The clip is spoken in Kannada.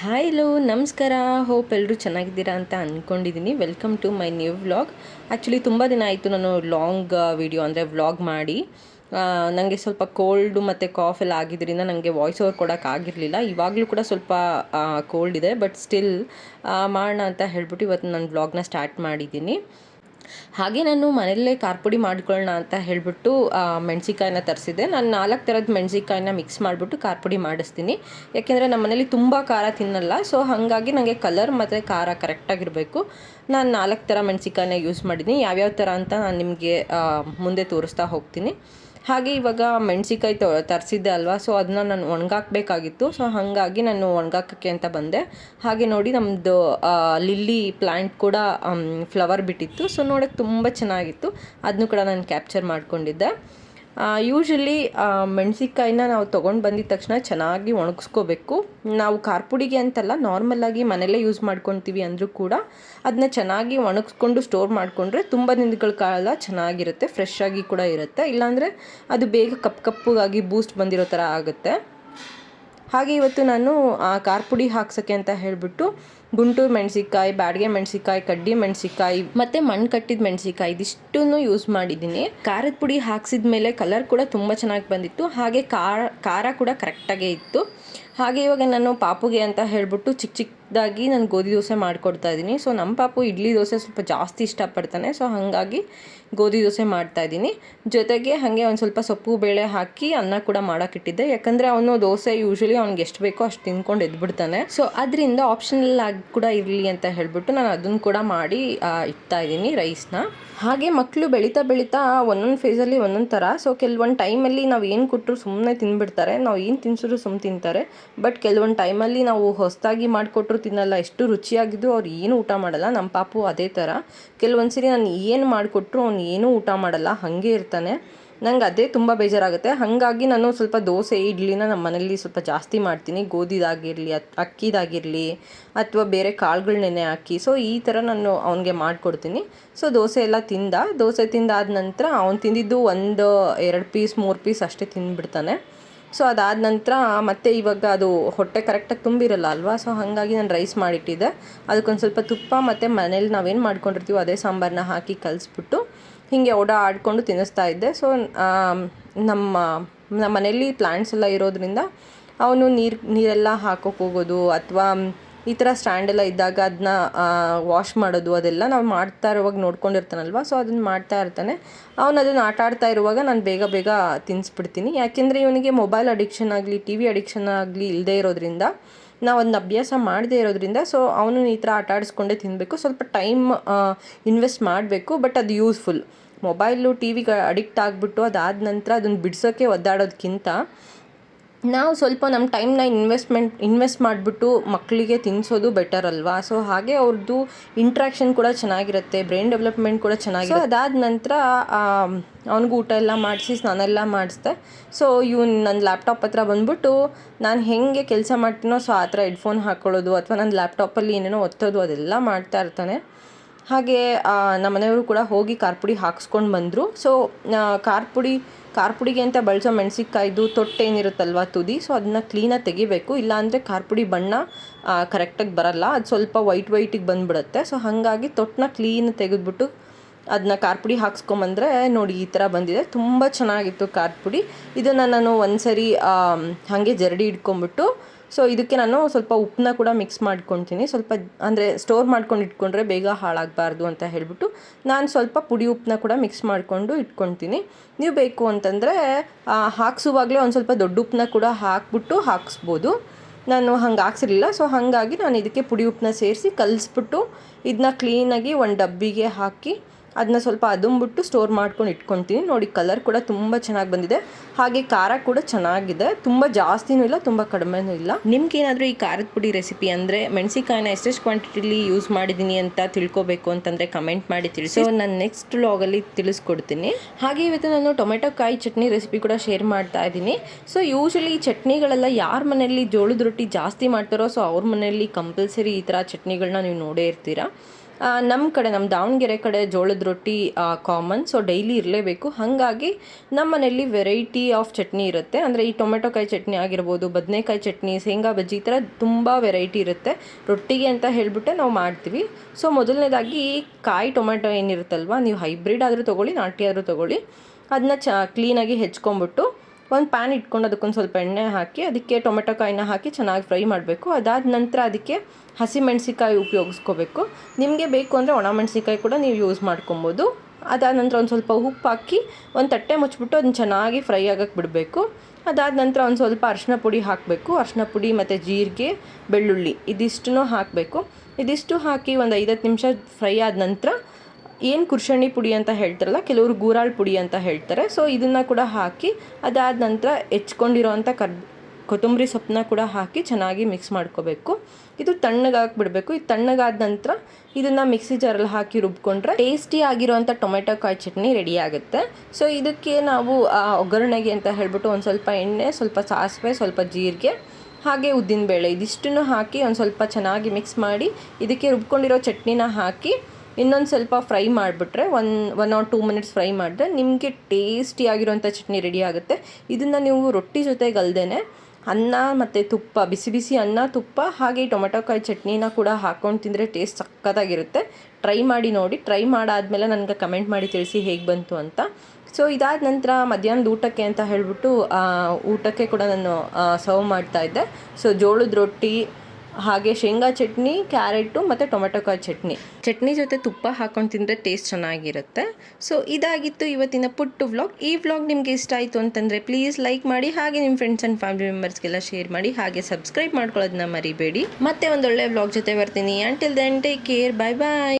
ಹಾಯ್ ಹಲೋ ನಮಸ್ಕಾರ. ಹೋಪ್ ಎಲ್ಲರೂ ಚೆನ್ನಾಗಿದ್ದೀರಾ ಅಂತ ಅಂದ್ಕೊಂಡಿದ್ದೀನಿ welcome to my new vlog actually ತುಂಬ ದಿನ ಆಯಿತು ನಾನು ಲಾಂಗ್ ವಿಡಿಯೋ ಅಂದರೆ ವ್ಲಾಗ್ ಮಾಡಿ. ನನಗೆ ಸ್ವಲ್ಪ ಕೋಲ್ಡು ಮತ್ತು ಕಾಫ್ ಎಲ್ಲ ಆಗಿದ್ದರಿಂದ ನನಗೆ ವಾಯ್ಸ್ ಓವರ್ ಕೊಡೋಕ್ಕಾಗಿರಲಿಲ್ಲ ಇವಾಗಲೂ ಕೂಡ ಸ್ವಲ್ಪ ಕೋಲ್ಡ್ ಇದೆ ಬಟ್ ಸ್ಟಿಲ್ ಮಾಡೋಣ ಅಂತ ಹೇಳ್ಬಿಟ್ಟು ಇವತ್ತು ನಾನು ವ್ಲಾಗ್ನ ಸ್ಟಾರ್ಟ್ ಮಾಡಿದ್ದೀನಿ. ಹಾಗೆ ನಾನು ಮನೆಯಲ್ಲೇ ಖಾರಪುಡಿ ಮಾಡ್ಕೊಳ್ಳೋಣ ಅಂತ ಹೇಳಿಬಿಟ್ಟು ಮೆಣಸಿಕಾಯಿನ ತರಿಸಿದ್ದೆ. ನಾನು ನಾಲ್ಕು ಥರದ ಮೆಣಸಿಕಾಯಿನ ಮಿಕ್ಸ್ ಮಾಡಿಬಿಟ್ಟು ಖಾರಪುಡಿ ಮಾಡಿಸ್ತೀನಿ. ಯಾಕೆಂದರೆ ನಮ್ಮ ಮನೇಲಿ ತುಂಬ ಖಾರ ತಿನ್ನಲ್ಲ ಸೊ ಹಾಗಾಗಿ ನನಗೆ ಕಲರ್ ಮತ್ತು ಖಾರ ಕರೆಕ್ಟಾಗಿರಬೇಕು ನಾನು ನಾಲ್ಕು ಥರ ಮೆಣಸಿಕಾಯಿನ ಯೂಸ್ ಮಾಡಿದ್ದೀನಿ. ಯಾವ್ಯಾವ ಥರ ಅಂತ ನಾನು ನಿಮಗೆ ಮುಂದೆ ತೋರಿಸ್ತಾ ಹೋಗ್ತೀನಿ. ಹಾಗೆ ಇವಾಗ ಮೆಣಸಿಕಾಯಿ ತ, ತರಿಸಿದ್ದೆ ಅಲ್ವಾ ಸೊ ಅದನ್ನ ನಾನು ಒಣಗಾಕಬೇಕಾಗಿತ್ತು. ಸೊ ಹಾಗಾಗಿ ನಾನು ಒಣಗಾಕಕ್ಕೆ ಅಂತ ಬಂದೆ. ಹಾಗೆ ನೋಡಿ ನಮ್ಮದು ಲಿಲ್ಲಿ ಪ್ಲ್ಯಾಂಟ್ ಕೂಡ ಫ್ಲವರ್ ಬಿಟ್ಟಿತ್ತು. ಸೊ ನೋಡೋಕ್ಕೆ ತುಂಬ ಚೆನ್ನಾಗಿತ್ತು. ಅದನ್ನು ಕೂಡ ನಾನು ಕ್ಯಾಪ್ಚರ್ ಮಾಡ್ಕೊಂಡಿದ್ದೆ. ಯೂಶಲಿ ಮೆಣಸಿಕಾಯಿನ ನಾವು ತೊಗೊಂಡು ಬಂದಿದ ತಕ್ಷಣ ಚೆನ್ನಾಗಿ ಒಣಗಿಸ್ಕೋಬೇಕು. ನಾವು ಖಾರ ಪುಡಿಗೆ ಅಂತಲ್ಲ ನಾರ್ಮಲಾಗಿ ಮನೆಯಲ್ಲೇ ಯೂಸ್ ಮಾಡ್ಕೊತೀವಿ ಅಂದರೂ ಕೂಡ ಅದನ್ನ ಚೆನ್ನಾಗಿ ಒಣಗಿಸ್ಕೊಂಡು ಸ್ಟೋರ್ ಮಾಡಿಕೊಂಡ್ರೆ ತುಂಬ ದಿನಗಳ ಕಾಲ ಚೆನ್ನಾಗಿರುತ್ತೆ ಫ್ರೆಶ್ ಆಗಿ ಕೂಡ ಇರುತ್ತೆ. ಇಲ್ಲಾಂದರೆ ಅದು ಬೇಗ ಕಪ್ಪು ಕಪ್ಪಗಾಗಿ ಬೂಸ್ಟ್ ಬಂದಿರೋ ಥರ ಆಗುತ್ತೆ. ಹಾಗೆ ಇವತ್ತು ನಾನು ಖಾರ ಪುಡಿ ಹಾಕ್ಸೋಕ್ಕೆ ಅಂತ ಹೇಳಿಬಿಟ್ಟು ಗುಂಟೂರು ಮೆಣಸಿಕಾಯಿ ಬ್ಯಾಡಿಗೆ ಮೆಣಸಿಕಾಯಿ ಕಡ್ಡಿ ಮೆಣಸಿಕಾಯಿ ಮತ್ತು ಮಣ್ಣು ಕಟ್ಟಿದ ಮೆಣಸಿಕಾಯಿ ಇದಿಷ್ಟನ್ನು ಯೂಸ್ ಮಾಡಿದ್ದೀನಿ. ಖಾರದ ಪುಡಿ ಹಾಕ್ಸಿದ ಮೇಲೆ ಕಲರ್ ಕೂಡ ತುಂಬ ಚೆನ್ನಾಗಿ ಬಂದಿತ್ತು. ಹಾಗೆ ಖಾರ ಖಾರ ಕೂಡ ಕರೆಕ್ಟಾಗೇ ಇತ್ತು. ಹಾಗೆ ಇವಾಗ ನಾನು ಪಾಪುಗೆ ಅಂತ ಹೇಳಿಬಿಟ್ಟು ಚಿಕ್ಕ ಚಿಕ್ಕದಾಗಿ ನಾನು ಗೋಧಿ ದೋಸೆ ಮಾಡಿಕೊಡ್ತಾ ಇದ್ದೀನಿ. ಸೊ ನಮ್ಮ ಪಾಪು ಇಡ್ಲಿ ದೋಸೆ ಸ್ವಲ್ಪ ಜಾಸ್ತಿ ಇಷ್ಟಪಡ್ತಾನೆ. ಸೊ ಹಾಗಾಗಿ ಗೋಧಿ ದೋಸೆ ಮಾಡ್ತಾ ಇದ್ದೀನಿ. ಜೊತೆಗೆ ಹಾಗೆ ಒಂದು ಸ್ವಲ್ಪ ಸೊಪ್ಪು ಬೇಳೆ ಹಾಕಿ ಅನ್ನ ಕೂಡ ಮಾಡೋಕ್ಕಿಟ್ಟಿದ್ದೆ ಯಾಕಂದರೆ ಅವನು ದೋಸೆ ಯೂಶ್ವಲಿ ಅವ್ನಿಗೆ ಎಷ್ಟು ಬೇಕೋ ಅಷ್ಟು ತಿನ್ಕೊಂಡು ಎದ್ಬಿಡ್ತಾನೆ. ಸೊ ಅದರಿಂದ ಆಪ್ಷನಲ್ ಆಗಿ ಕೂಡ ಇರಲಿ ಅಂತ ಹೇಳಿಬಿಟ್ಟು ನಾನು ಅದನ್ನು ಕೂಡ ಮಾಡಿ ಇಡ್ತಾ ಇದ್ದೀನಿ ರೈಸ್ನ ಹಾಗೆ ಮಕ್ಕಳು ಬೆಳೀತಾ ಬೆಳೀತಾ ಒಂದೊಂದು ಫೇಸಲ್ಲಿ ಒಂದೊಂದು ಥರ ಸೊ ಕೆಲವೊಂದು ಟೈಮಲ್ಲಿ ನಾವು ಏನು ಕೊಟ್ಟರು ಸುಮ್ಮನೆ ತಿಂದುಬಿಡ್ತಾರೆ ನಾವು ಏನು ತಿನ್ಸಿದ್ರು ಸುಮ್ಮನೆ ತಿಂತಾರೆ. ಬಟ್ ಕೆಲವೊಂದು ಟೈಮಲ್ಲಿ ನಾವು ಹೊಸದಾಗಿ ಮಾಡಿಕೊಟ್ರು ತಿನ್ನಲ್ಲ, ಎಷ್ಟು ರುಚಿಯಾಗಿದ್ದು ಅವ್ರು ಏನು ಊಟ ಮಾಡಲ್ಲ. ನಮ್ಮ ಪಾಪು ಅದೇ ಥರ ಕೆಲವೊಂದು ಸರಿ ನಾನು ಏನು ಮಾಡಿಕೊಟ್ರು ಅವ್ನು ಏನೂ ಊಟ ಮಾಡಲ್ಲ, ಹಾಗೆ ಇರ್ತಾನೆ. ನಂಗೆ ಅದೇ ತುಂಬ ಬೇಜಾರಾಗುತ್ತೆ. ಹಾಗಾಗಿ ನಾನು ಸ್ವಲ್ಪ ದೋಸೆ, ಇಡ್ಲಿನ ನಮ್ಮ ಮನೇಲಿ ಸ್ವಲ್ಪ ಜಾಸ್ತಿ ಮಾಡ್ತೀನಿ. ಗೋಧಿದಾಗಿರಲಿ, ಅತ್ ಅಕ್ಕಿದಾಗಿರಲಿ ಅಥವಾ ಬೇರೆ ಕಾಳುಗಳು ನೆನೆ ಹಾಕಿ. ಸೊ, ಈ ಥರ ನಾನು ಅವನಿಗೆ ಮಾಡಿಕೊಡ್ತೀನಿ. ಸೊ, ದೋಸೆ ಎಲ್ಲ ತಿಂದ. ದೋಸೆ ತಿಂದಾದ ನಂತರ ಅವ್ನು ತಿಂದಿದ್ದು ಒಂದು, ಎರಡು ಪೀಸ್, ಮೂರು ಪೀಸ್ ಅಷ್ಟೇ ತಿಂದುಬಿಡ್ತಾನೆ. ಸೊ ಅದಾದ ನಂತರ ಮತ್ತೆ ಇವಾಗ ಅದು ಹೊಟ್ಟೆ ಕರೆಕ್ಟಾಗಿ ತುಂಬಿರಲ್ಲ ಅಲ್ವಾ? ಸೊ ಹಾಗಾಗಿ ನಾನು ರೈಸ್ ಮಾಡಿಟ್ಟಿದ್ದೆ. ಅದಕ್ಕೊಂದು ಸ್ವಲ್ಪ ತುಪ್ಪ ಮತ್ತು ಮನೇಲಿ ನಾವೇನು ಮಾಡ್ಕೊಂಡಿರ್ತೀವೋ ಅದೇ ಸಾಂಬಾರನ್ನ ಹಾಕಿ ಕಲಿಸ್ಬಿಟ್ಟು ಹೀಗೆ ಓಡಾಡಿಕೊಂಡು ತಿನ್ನಿಸ್ತಾ ಇದ್ದೆ. ಸೊ ನಮ್ಮ ನಮ್ಮ ಮನೇಲಿ ಪ್ಲ್ಯಾಂಟ್ಸ್ ಎಲ್ಲ ಇರೋದ್ರಿಂದ ಅವನು ನೀರು, ನೀರೆಲ್ಲ ಹಾಕೋಕೆ ಹೋಗೋದು ಅಥವಾ ಈ ಥರ ಸ್ಟ್ಯಾಂಡೆಲ್ಲ ಇದ್ದಾಗ ಅದನ್ನ ವಾಶ್ ಮಾಡೋದು ಅದೆಲ್ಲ ನಾವು ಮಾಡ್ತಾ ಇರುವಾಗ ನೋಡ್ಕೊಂಡಿರ್ತಾನಲ್ವ? ಸೊ ಅದನ್ನು ಮಾಡ್ತಾ ಇರ್ತಾನೆ. ಅವನು ಅದನ್ನು ಆಟ ಆಡ್ತಾ ಇರುವಾಗ ನಾನು ಬೇಗ ಬೇಗ ತಿನ್ನಿಸ್ಬಿಡ್ತೀನಿ ಯಾಕೆಂದರೆ ಇವನಿಗೆ ಮೊಬೈಲ್ ಅಡಿಕ್ಷನ್ ಆಗಲಿ ಟಿ ವಿ ಅಡಿಕ್ಷನ್ ಆಗಲಿ ಇಲ್ಲದೇ ಇರೋದ್ರಿಂದ, ನಾವು ಅದನ್ನ ಅಭ್ಯಾಸ ಮಾಡದೇ ಇರೋದ್ರಿಂದ ಸೊ ಅವನು ಈ ಥರ ಆಟ ಆಡಿಸ್ಕೊಂಡೇ ತಿನ್ನಬೇಕು ಸ್ವಲ್ಪ ಟೈಮ್ ಇನ್ವೆಸ್ಟ್ ಮಾಡಬೇಕು ಬಟ್ ಅದು ಯೂಸ್ಫುಲ್ ಮೊಬೈಲು ಟಿ ವಿಗೆ ಅಡಿಕ್ಟ್ ಆಗಿಬಿಟ್ಟು ಅದಾದ ನಂತರ ಅದನ್ನು ಬಿಡಿಸೋಕೆ ಒದ್ದಾಡೋದಕ್ಕಿಂತ ನಾವು ಸ್ವಲ್ಪ ನಮ್ಮ ಟೈಮ್ನ ಇನ್ವೆಸ್ಟ್ಮೆಂಟ್, ಇನ್ವೆಸ್ಟ್ ಮಾಡಿಬಿಟ್ಟು ಮಕ್ಕಳಿಗೆ ತಿನ್ನಿಸೋದು ಬೆಟರ್ ಅಲ್ವಾ? ಸೊ ಹಾಗೆ ಅವ್ರದ್ದು ಇಂಟ್ರ್ಯಾಕ್ಷನ್ ಕೂಡ ಚೆನ್ನಾಗಿರುತ್ತೆ ಬ್ರೈನ್ ಡೆವಲಪ್ಮೆಂಟ್ ಕೂಡ ಚೆನ್ನಾಗಿರುತ್ತೆ. ಅದಾದ ನಂತರ ಅವ್ನಿಗೆ ಊಟ ಎಲ್ಲ ಮಾಡಿಸಿ, ಸ್ನಾನ ಎಲ್ಲ ಮಾಡಿಸ್ದೆ. ಸೊ ಇವ್ ನನ್ನ ಲ್ಯಾಪ್ಟಾಪ್ ಹತ್ರ ಬಂದ್ಬಿಟ್ಟು ನಾನು ಹೆಂಗೆ ಕೆಲಸ ಮಾಡ್ತೀನೋ ಸೊ ಆ ಥರ ಹೆಡ್ಫೋನ್ ಹಾಕ್ಕೊಳ್ಳೋದು ಅಥವಾ ನನ್ನ ಲ್ಯಾಪ್ಟಾಪಲ್ಲಿ ಏನೇನೋ ಒತ್ತೋದು, ಅದೆಲ್ಲ ಮಾಡ್ತಾ ಇರ್ತಾನೆ. ಹಾಗೆ ನಮ್ಮ ಮನೆಯವರು ಕೂಡ ಹೋಗಿ ಖಾರ ಪುಡಿ ಹಾಕ್ಸ್ಕೊಂಡು ಬಂದರು. ಸೊ ಖಾರ ಪುಡಿ ಖಾರ ಪುಡಿಗೆ ಅಂತ ಬಳಸೋ ಮೆಣಸಿನ್ಕಾಯ್ದು ತೊಟ್ಟೇನಿರುತ್ತಲ್ವ ತುದಿ ಸೊ ಅದನ್ನ ಕ್ಲೀನಾಗಿ ತೆಗಿಬೇಕು. ಇಲ್ಲಾಂದರೆ ಖಾರ ಪುಡಿ ಬಣ್ಣ ಕರೆಕ್ಟಾಗಿ ಬರಲ್ಲ. ಅದು ಸ್ವಲ್ಪ ವೈಟ್ ವೈಟಿಗೆ ಬಂದುಬಿಡುತ್ತೆ. ಸೊ ಹಾಗಾಗಿ ತೊಟ್ಟನ್ನ ಕ್ಲೀನ್ ತೆಗೆದ್ಬಿಟ್ಟು ಅದನ್ನ ಖಾರ ಪುಡಿ ಹಾಕ್ಸ್ಕೊಂಬಂದ್ರೆ, ನೋಡಿ ಈ ಥರ ಬಂದಿದೆ. ತುಂಬ ಚೆನ್ನಾಗಿತ್ತು ಖಾರ ಪುಡಿ ಇದನ್ನು ನಾನು ಒಂದು ಸರಿ ಹಾಗೆ ಜರಡಿ ಇಟ್ಕೊಂಬಿಟ್ಟು ಸೊ ಇದಕ್ಕೆ ನಾನು ಸ್ವಲ್ಪ ಉಪ್ಪನ್ನ ಕೂಡ ಮಿಕ್ಸ್ ಮಾಡ್ಕೊತೀನಿ. ಸ್ವಲ್ಪ ಅಂದರೆ ಸ್ಟೋರ್ ಮಾಡ್ಕೊಂಡು ಇಟ್ಕೊಂಡ್ರೆ ಬೇಗ ಹಾಳಾಗಬಾರ್ದು ಅಂತ ಹೇಳಿಬಿಟ್ಟು ನಾನು ಸ್ವಲ್ಪ ಪುಡಿ ಉಪ್ಪನ್ನ ಕೂಡ ಮಿಕ್ಸ್ ಮಾಡಿಕೊಂಡು ಇಟ್ಕೊತೀನಿ. ನೀವು ಬೇಕು ಅಂತಂದರೆ ಹಾಕ್ಸುವಾಗಲೇ ಒಂದು ಸ್ವಲ್ಪ ದೊಡ್ಡ ಉಪ್ಪನ್ನ ಕೂಡ ಹಾಕ್ಬಿಟ್ಟು ಹಾಕ್ಸ್ಬೋದು. ನಾನು ಹಂಗೆ ಹಾಕ್ಸಿರಲಿಲ್ಲ. ಸೊ ಹಾಗಾಗಿ ನಾನು ಇದಕ್ಕೆ ಪುಡಿ ಉಪ್ಪನ್ನ ಸೇರಿಸಿ ಕಲಿಸ್ಬಿಟ್ಟು ಇದನ್ನ ಕ್ಲೀನಾಗಿ ಒಂದು ಡಬ್ಬಿಗೆ ಹಾಕಿ ಅದನ್ನ ಸ್ವಲ್ಪ ಅದುಂಬಿಟ್ಟು ಸ್ಟೋರ್ ಮಾಡ್ಕೊಂಡು ಇಟ್ಕೊತೀನಿ. ನೋಡಿ ಕಲರ್ ಕೂಡ ತುಂಬ ಚೆನ್ನಾಗಿ ಬಂದಿದೆ. ಹಾಗೆ ಖಾರ ಕೂಡ ಚೆನ್ನಾಗಿದೆ. ತುಂಬ ಜಾಸ್ತಿನೂ ಇಲ್ಲ ತುಂಬ ಕಡಿಮೆನೂ ಇಲ್ಲ. ನಿಮ್ಗೇನಾದರೂ ಈ ಖಾರದ ಪುಡಿ ರೆಸಿಪಿ ಅಂದರೆ ಮೆಣಸಿಕಾಯಿನ ಎಷ್ಟೆಷ್ಟು ಕ್ವಾಂಟಿಟಿಲಿ ಯೂಸ್ ಮಾಡಿದ್ದೀನಿ ಅಂತ ತಿಳ್ಕೊಬೇಕು ಅಂತಂದರೆ ಕಮೆಂಟ್ ಮಾಡಿ ತಿಳಿಸಿ. ನಾನು ನೆಕ್ಸ್ಟ್ ವ್ಲಾಗಲ್ಲಿ ತಿಳಿಸ್ಕೊಡ್ತೀನಿ. ಹಾಗೆ ಇವತ್ತು ನಾನು ಟೊಮೆಟೊ ಕಾಯಿ ಚಟ್ನಿ ರೆಸಿಪಿ ಕೂಡ ಶೇರ್ ಮಾಡ್ತಾ ಇದ್ದೀನಿ. ಸೊ ಯೂಶಲಿ ಈ ಚಟ್ನಿಗಳೆಲ್ಲ ಯಾರ ಮನೆಯಲ್ಲಿ ಜೋಳದ ರೊಟ್ಟಿ ಜಾಸ್ತಿ ಮಾಡ್ತಾರೋ ಸೊ ಅವ್ರ ಮನೆಯಲ್ಲಿ ಕಂಪಲ್ಸರಿ ಈ ಥರ ಚಟ್ನಿಗಳನ್ನ ನೀವು ನೋಡೇ ಇರ್ತೀರಾ. ನಮ್ಮ ಕಡೆ ನಮ್ಮ ದಾವಣಗೆರೆ ಕಡೆ ಜೋಳದ ರೊಟ್ಟಿ ಕಾಮನ್ ಸೊ ಡೈಲಿ ಇರಲೇಬೇಕು. ಹಾಗಾಗಿ ನಮ್ಮ ಮನೆಯಲ್ಲಿ ವೆರೈಟಿ ಆಫ್ ಚಟ್ನಿ ಇರುತ್ತೆ. ಅಂದರೆ ಈ ಟೊಮೆಟೊಕಾಯಿ ಚಟ್ನಿ ಆಗಿರ್ಬೋದು, ಬದನೆಕಾಯಿ ಚಟ್ನಿ, ಶೇಂಗಾ ಬಜ್ಜಿ ಈ ಥರ ತುಂಬ ವೆರೈಟಿ ಇರುತ್ತೆ. ರೊಟ್ಟಿಗೆ ಅಂತ ಹೇಳಿಬಿಟ್ಟೆ ನಾವು ಮಾಡ್ತೀವಿ. ಸೊ ಮೊದಲನೇದಾಗಿ ಕಾಯಿ ಟೊಮೆಟೊ ಏನಿರುತ್ತಲ್ವ, ನೀವು ಹೈಬ್ರಿಡ್ ಆದರೂ ತೊಗೊಳ್ಳಿ, ನಾಟಿ ಆದರೂ ತೊಗೊಳ್ಳಿ. ಅದನ್ನ ಚ ಕ್ಲೀನಾಗಿ ಹೆಚ್ಕೊಂಬಿಟ್ಟು ಒಂದು ಪ್ಯಾನ್ ಇಟ್ಕೊಂಡು ಅದಕ್ಕೊಂದು ಸ್ವಲ್ಪ ಎಣ್ಣೆ ಹಾಕಿ, ಅದಕ್ಕೆ ಟೊಮೆಟೊ ಕಾಯಿನ ಹಾಕಿ ಚೆನ್ನಾಗಿ ಫ್ರೈ ಮಾಡಬೇಕು. ಅದಾದ ನಂತರ ಅದಕ್ಕೆ ಹಸಿ ಮೆಣಸಿಕಾಯಿ ಉಪಯೋಗಿಸ್ಕೋಬೇಕು. ನಿಮಗೆ ಬೇಕು ಅಂದರೆ ಒಣ ಮೆಣಸಿಕಾಯಿ ಕೂಡ ನೀವು ಯೂಸ್ ಮಾಡ್ಕೊಬೋದು. ಅದಾದ ನಂತರ ಒಂದು ಸ್ವಲ್ಪ ಉಪ್ಪು ಹಾಕಿ, ಒಂದು ತಟ್ಟೆ ಮುಚ್ಚಿಬಿಟ್ಟು ಅದನ್ನ ಚೆನ್ನಾಗಿ ಫ್ರೈ ಆಗಕ್ಕೆ ಬಿಡಬೇಕು. ಅದಾದ ನಂತರ ಒಂದು ಸ್ವಲ್ಪ ಅರಿಶಿನ ಪುಡಿ ಹಾಕಬೇಕು. ಅರಿಶಿನ ಪುಡಿ ಮತ್ತು ಜೀರಿಗೆ, ಬೆಳ್ಳುಳ್ಳಿ, ಇದಿಷ್ಟನ್ನು ಹಾಕಬೇಕು. ಇದಿಷ್ಟು ಹಾಕಿ ಒಂದು ಐದತ್ತು ನಿಮಿಷ ಫ್ರೈ ಆದ ನಂತರ ಏನು ಕುರ್ಷಣಿ ಪುಡಿ ಅಂತ ಹೇಳ್ತಾರಲ್ಲ, ಕೆಲವರು ಗೂರಾಳ್ ಪುಡಿ ಅಂತ ಹೇಳ್ತಾರೆ. ಸೊ ಇದನ್ನು ಕೂಡ ಹಾಕಿ ಅದಾದ ನಂತರ ಹೆಚ್ಕೊಂಡಿರೋವಂಥ ಕರ್, ಕೊತ್ತಂಬರಿ ಸೊಪ್ಪನ್ನ ಕೂಡ ಹಾಕಿ ಚೆನ್ನಾಗಿ ಮಿಕ್ಸ್ ಮಾಡ್ಕೋಬೇಕು. ಇದು ತಣ್ಣಗಾಗಿ ಬಿಡಬೇಕು ಇದು ತಣ್ಣಗಾದ ನಂತರ ಇದನ್ನು ಮಿಕ್ಸಿ ಜಾರಲ್ಲಿ ಹಾಕಿ ರುಬ್ಕೊಂಡ್ರೆ ಟೇಸ್ಟಿ ಆಗಿರೋವಂಥ ಟೊಮೆಟೊ ಕಾಯಿ ಚಟ್ನಿ ರೆಡಿ ಆಗುತ್ತೆ. ಸೊ ಇದಕ್ಕೆ ನಾವು ಒಗ್ಗರಣೆಗೆ ಅಂತ ಹೇಳ್ಬಿಟ್ಟು ಒಂದು ಸ್ವಲ್ಪ ಎಣ್ಣೆ, ಸ್ವಲ್ಪ ಸಾಸಿವೆ, ಸ್ವಲ್ಪ ಜೀರಿಗೆ, ಹಾಗೆ ಉದ್ದಿನಬೇಳೆ ಇದಿಷ್ಟನ್ನು ಹಾಕಿ ಒಂದು ಸ್ವಲ್ಪ ಚೆನ್ನಾಗಿ ಮಿಕ್ಸ್ ಮಾಡಿ ಇದಕ್ಕೆ ರುಬ್ಕೊಂಡಿರೋ ಚಟ್ನಿನ ಹಾಕಿ ಇನ್ನೊಂದು ಸ್ವಲ್ಪ ಫ್ರೈ ಮಾಡಿಬಿಟ್ರೆ one one or two minutes fry ಮಾಡಿದ್ರೆ ನಿಮಗೆ ಟೇಸ್ಟಿ ಆಗಿರೋಂಥ ಚಟ್ನಿ ರೆಡಿ ಆಗುತ್ತೆ. ಇದನ್ನು ನೀವು ರೊಟ್ಟಿ ಜೊತೆಗೆ ಅಲ್ದೇ ಅನ್ನ ಮತ್ತು ತುಪ್ಪ, ಬಿಸಿ ಬಿಸಿ ಅನ್ನ, ತುಪ್ಪ, ಹಾಗೆ ಟೊಮೆಟೊಕಾಯಿ ಚಟ್ನಿನ ಕೂಡ ಹಾಕ್ಕೊಂಡು ತಿಂದರೆ ಟೇಸ್ಟ್ ಸಕ್ಕತ್ತಾಗಿರುತ್ತೆ ಟ್ರೈ ಮಾಡಿ ನೋಡಿ ಟ್ರೈ ಮಾಡಾದಮೇಲೆ ನನಗೆ ಕಮೆಂಟ್ ಮಾಡಿ ತಿಳಿಸಿ ಹೇಗೆ ಬಂತು ಅಂತ. ಸೊ ಇದಾದ ನಂತರ ಮಧ್ಯಾಹ್ನದ ಊಟಕ್ಕೆ ಅಂತ ಹೇಳಿಬಿಟ್ಟು ಊಟಕ್ಕೆ ಕೂಡ ನಾನು ಸರ್ವ್ ಮಾಡ್ತಾ ಇದ್ದೆ. ಸೊ ಜೋಳದ ರೊಟ್ಟಿ ಹಾಗೆ ಶೇಂಗಾ ಚಟ್ನಿ, ಕ್ಯಾರೆಟು ಮತ್ತು ಟೊಮೆಟೊಕಾಯಿ ಚಟ್ನಿ. ಚಟ್ನಿ ಜೊತೆ ತುಪ್ಪ ಹಾಕೊಂಡು ತಿಂದರೆ ಟೇಸ್ಟ್ ಚೆನ್ನಾಗಿರುತ್ತೆ. ಸೊ ಇದಾಗಿತ್ತು ಇವತ್ತಿನ ಪುಟ್ಟು ವ್ಲಾಗ್ ಈ ವ್ಲಾಗ್ ನಿಮಗೆ ಇಷ್ಟ ಆಯಿತು ಅಂತಂದರೆ ಪ್ಲೀಸ್ ಲೈಕ್ ಮಾಡಿ, ಹಾಗೆ ನಿಮ್ಮ ಫ್ರೆಂಡ್ಸ್ ಆ್ಯಂಡ್ ಫ್ಯಾಮಿಲಿ ಮೆಂಬರ್ಸ್ಗೆಲ್ಲ ಶೇರ್ ಮಾಡಿ, ಹಾಗೆ ಸಬ್ಸ್ಕ್ರೈಬ್ ಮಾಡ್ಕೊಳ್ಳೋದನ್ನ ಮರಿಬೇಡಿ. ಮತ್ತೆ ಒಂದೊಳ್ಳೆ ವ್ಲಾಗ್ ಜೊತೆ ಬರ್ತೀನಿ. Until then take care bye bye